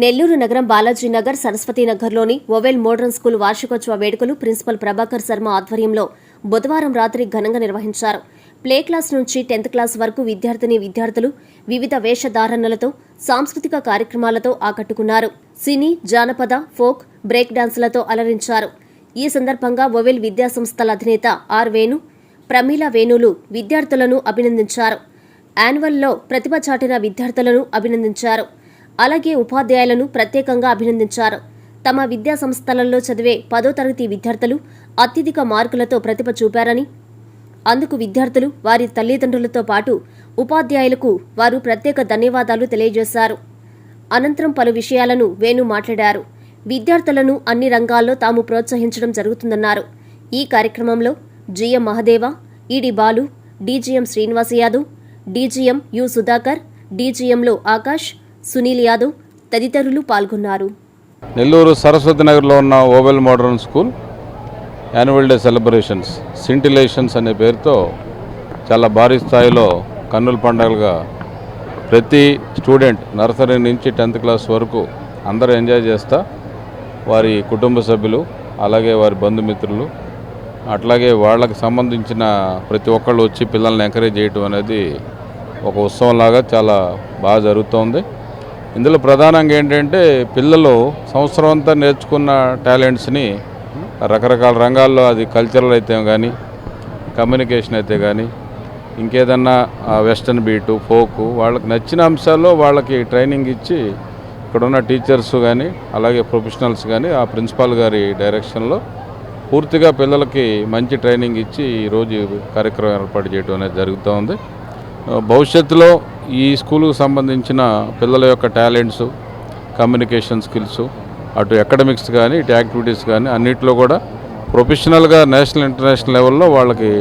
నెల్లూరు నగరం బాలాజీ నగర్ సరస్వతి నగర్లోని oval modern school వార్షికోత్సవ వేడుకలు ప్రిన్సిపల్ ప్రభాకర్ శర్మ ఆధ్వర్యంలో బుధవారం రాత్రి ఘనంగా నిర్వహించారు. ప్లే క్లాస్ నుంచి టెన్త్ క్లాస్ వరకు విద్యార్థిని విద్యార్థులు వివిధ వేషధారణలతో సాంస్కృతిక కార్యక్రమాలతో ఆకట్టుకున్నారు. సినీ జానపద ఫోక్ బ్రేక్ డాన్సులతో అలరించారు. ఈ సందర్భంగా ఓవెల్ విద్యాసంస్థల అధినేత ఆర్ వేణు ప్రమీల వేణులు విద్యార్థులను అభినందించారు. యాన్యువల్లో ప్రతిభ చాటిన విద్యార్థులను అభినందించారు. అలాగే ఉపాధ్యాయులను ప్రత్యేకంగా అభినందించారు. తమ విద్యా సంస్థలలో చదివే పదో తరగతి విద్యార్థులు అత్యధిక మార్కులతో ప్రతిభ చూపారని అందుకు విద్యార్థులు వారి తల్లిదండ్రులతో పాటు ఉపాధ్యాయులకు వారు ప్రత్యేక ధన్యవాదాలు తెలియజేశారు. అనంతరం పలు విషయాలను వేణు మాట్లాడారు. విద్యార్థులను అన్ని రంగాల్లో తాము ప్రోత్సహించడం జరుగుతుందన్నారు. ఈ కార్యక్రమంలో GM Mahadeva ED Balu DGM Srinivas Yadav DGM U Sudhakar డీజీఎంలో Akash Sunil Yadav తదితరులు పాల్గొన్నారు. నెల్లూరు సరస్వతి నగర్లో ఉన్న oval modern school annual day celebrations scintillations అనే పేరుతో చాలా భారీ స్థాయిలో కన్నుల పండుగలుగా ప్రతి స్టూడెంట్ నర్సరీ నుంచి టెన్త్ క్లాస్ వరకు అందరూ ఎంజాయ్ చేస్తా వారి కుటుంబ సభ్యులు అలాగే వారి బంధుమిత్రులు అట్లాగే వాళ్ళకి సంబంధించిన ప్రతి ఒక్కళ్ళు వచ్చి పిల్లల్ని ఎంకరేజ్ చేయటం అనేది ఒక ఉత్సవంలాగా చాలా బాగా జరుగుతోంది. ఇందులో ప్రధానంగా ఏంటంటే పిల్లలు సంవత్సరం అంతా నేర్చుకున్న టాలెంట్స్ని రకరకాల రంగాల్లో అది కల్చరల్ అయితే కానీ కమ్యూనికేషన్ అయితే కానీ ఇంకేదన్నా వెస్టర్న్ బీటు ఫోకు వాళ్ళకి నచ్చిన అంశాల్లో వాళ్ళకి ట్రైనింగ్ ఇచ్చి ఇక్కడ ఉన్న టీచర్స్ కానీ అలాగే ప్రొఫెషనల్స్ కానీ ఆ ప్రిన్సిపాల్ గారి డైరెక్షన్లో పూర్తిగా పిల్లలకి మంచి ట్రైనింగ్ ఇచ్చి ఈరోజు కార్యక్రమం ఏర్పాటు చేయడం అనేది జరుగుతూ ఉంది. భవిష్యత్తులో ఈ స్కూలుకు సంబంధించిన పిల్లల యొక్క టాలెంట్స్ కమ్యూనికేషన్ స్కిల్స్ అటు అకాడమిక్స్ కానీ ఇటు యాక్టివిటీస్ కానీ అన్నిట్లో కూడా ప్రొఫెషనల్గా నేషనల్ ఇంటర్నేషనల్ లెవెల్లో వాళ్ళకి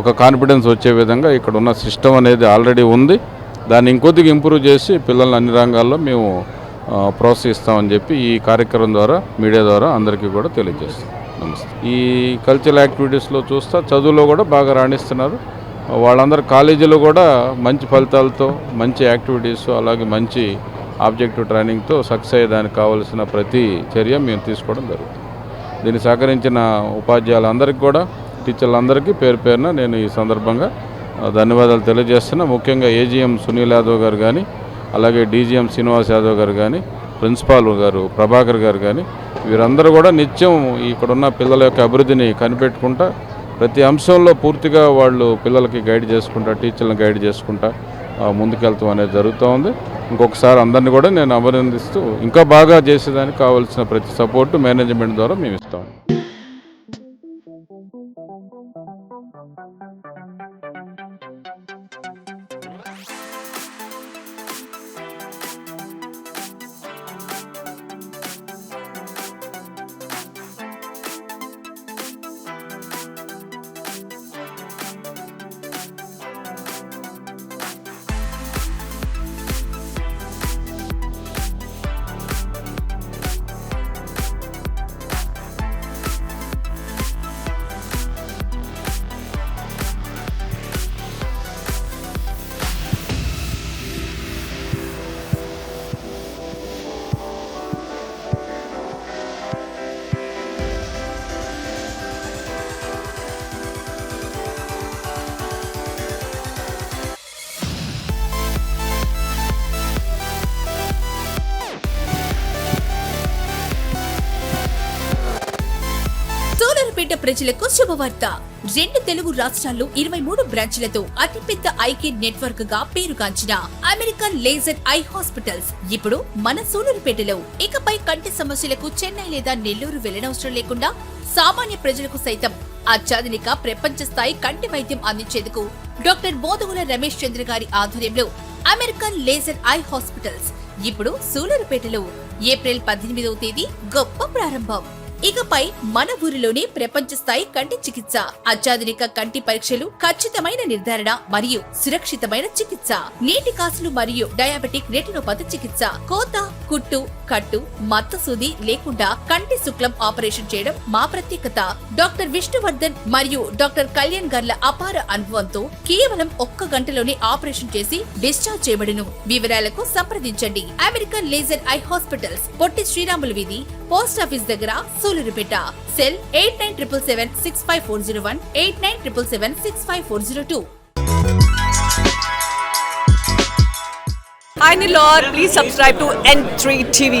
ఒక కాన్ఫిడెన్స్ వచ్చే విధంగా ఇక్కడ ఉన్న సిస్టమ్ అనేది ఆల్రెడీ ఉంది. దాన్ని ఇంకొద్దిగా ఇంప్రూవ్ చేసి పిల్లల్ని అన్ని రంగాల్లో మేము ప్రోత్సహిస్తామని చెప్పి ఈ కార్యక్రమం ద్వారా మీడియా ద్వారా అందరికీ కూడా తెలియజేస్తాం. నమస్తే. ఈ కల్చరల్ యాక్టివిటీస్లో చూస్తా చదువులో కూడా బాగా రాణిస్తున్నారు. వాళ్ళందరూ కాలేజీలో కూడా మంచి ఫలితాలతో మంచి యాక్టివిటీస్ అలాగే మంచి ఆబ్జెక్టివ్ ట్రైనింగ్తో సక్సెస్ అయ్యేదానికి కావాల్సిన ప్రతి చర్య మేము తీసుకోవడం జరుగుతుంది. దీన్ని సహకరించిన ఉపాధ్యాయులందరికీ కూడా టీచర్లందరికీ పేరు పేరున నేను ఈ సందర్భంగా ధన్యవాదాలు తెలియజేస్తున్నా. ముఖ్యంగా ఏజీఎం సునీల్ యాదవ్ గారు కానీ అలాగే డీజీఎం శ్రీనివాస్ యాదవ్ గారు కానీ ప్రిన్సిపాల్ గారు ప్రభాకర్ గారు కానీ వీరందరూ కూడా నిత్యం ఇక్కడ ఉన్న పిల్లల యొక్క అభివృద్ధిని కనిపెట్టుకుంటా ప్రతి అంశంలో పూర్తిగా వాళ్ళు పిల్లలకి గైడ్ చేసుకుంటా టీచర్లను గైడ్ చేసుకుంటా ముందుకెళ్తాం అనేది జరుగుతూ ఉంది. ఇంకొకసారి అందరిని కూడా నేను అభినందిస్తూ ఇంకా బాగా చేసేదానికి కావాల్సిన ప్రతి సపోర్టు మేనేజ్మెంట్ ద్వారా మేము ఇస్తాం. బయట ప్రజలకు శుభవార్త. రెండు తెలుగు రాష్ట్రాల్లో ఇరవై మూడు బ్రాంచ్లతో అతిపెద్ద ఐకే నెట్వర్క్గా పేరుగాంచిన అమెరికన్ లేజర్ ఐ హాస్పిటల్స్ ఇప్పుడు మన సూలూరుపేటలో ఇకపై కంటి సమస్యలకు చెన్నై లేదా నెల్లూరు వెళ్ళనవసరం లేకుండా సామాన్య ప్రజలకు సైతం అత్యాధునిక ప్రపంచ స్థాయి కంటి వైద్యం అందించేందుకు డాక్టర్ బోధగుల రమేష్ చంద్ర గారి ఆధ్వర్యంలో అమెరికన్ లేజర్ ఐ హాస్పిటల్స్ ఇప్పుడు సూలూరుపేటలో ఏప్రిల్ పద్దెనిమిదవ తేదీ గొప్ప ప్రారంభం. ఇకపై మన ఊరిలోనే ప్రపంచ స్థాయి కంటి చికిత్స అత్యాధునిక కంటి పరీక్షలు ఖచ్చితమైన నిర్ధారణ మరియు సురక్షితమైన చికిత్స నీటి కాసులు మరియు డయాబెటిక్ రెటినోపతి చికిత్స కోత కుట్టు కట్టు మత్త సూది లేకుండా కంటి శుక్లం ఆపరేషన్ చేయడం మా ప్రత్యేకత. డాక్టర్ విష్ణువర్ధన్ మరియు డాక్టర్ కళ్యాణ్ గర్ల అపార అనుభవంతో కేవలం ఒక్క గంటలోనే ఆపరేషన్ చేసి డిశ్చార్జ్ చేయబడును. వివరాలకు సంప్రదించండి. American laser eye hospitals Potti Sriramulu వీధి పోస్ట్ ఆఫీస్ దగ్గర Sullurpeta cell eight nine triple seven six five four zero one eight nine triple seven six five four zero two Hi Nilor, please subscribe to N3 TV.